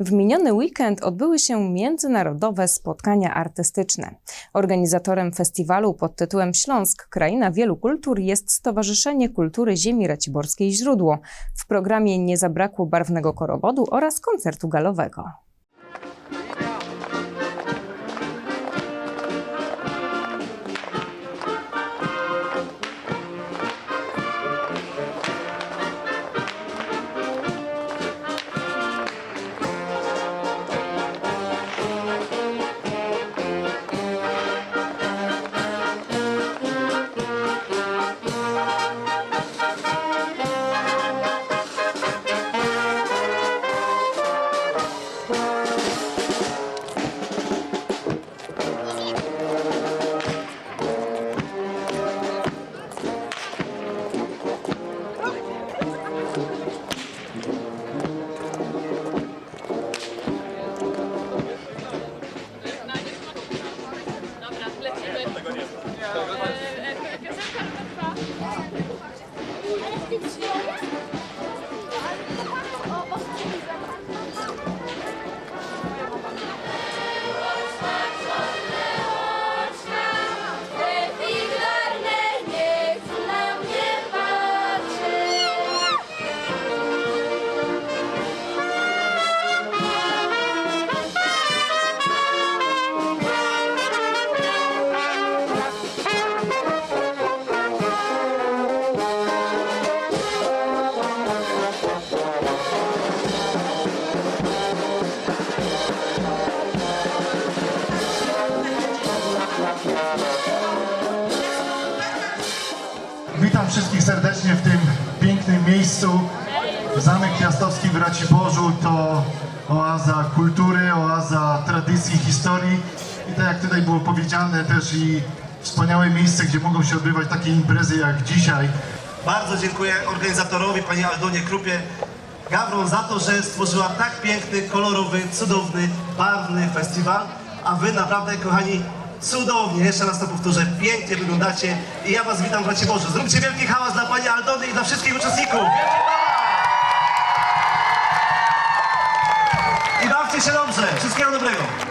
W miniony weekend odbyły się międzynarodowe spotkania artystyczne. Organizatorem festiwalu pod tytułem Śląsk Kraina Wielu Kultur jest Stowarzyszenie Kultury Ziemi Raciborskiej Źródło. W programie nie zabrakło barwnego korowodu oraz koncertu galowego. repetir. Wszystkich serdecznie w tym pięknym miejscu. Zamek Piastowski w Raciborzu to oaza kultury, oaza tradycji, historii i tak jak tutaj było powiedziane też i wspaniałe miejsce, gdzie mogą się odbywać takie imprezy jak dzisiaj. Bardzo dziękuję organizatorowi, pani Aldonie Krupie Gawron za to, że stworzyła tak piękny, kolorowy, cudowny, barwny festiwal, a wy naprawdę, kochani, cudownie, jeszcze raz to powtórzę, pięknie wyglądacie i ja was witam w Raciborzu. Zróbcie wielki hałas dla pani Aldony i dla wszystkich uczestników. I bawcie się dobrze. Wszystkiego dobrego.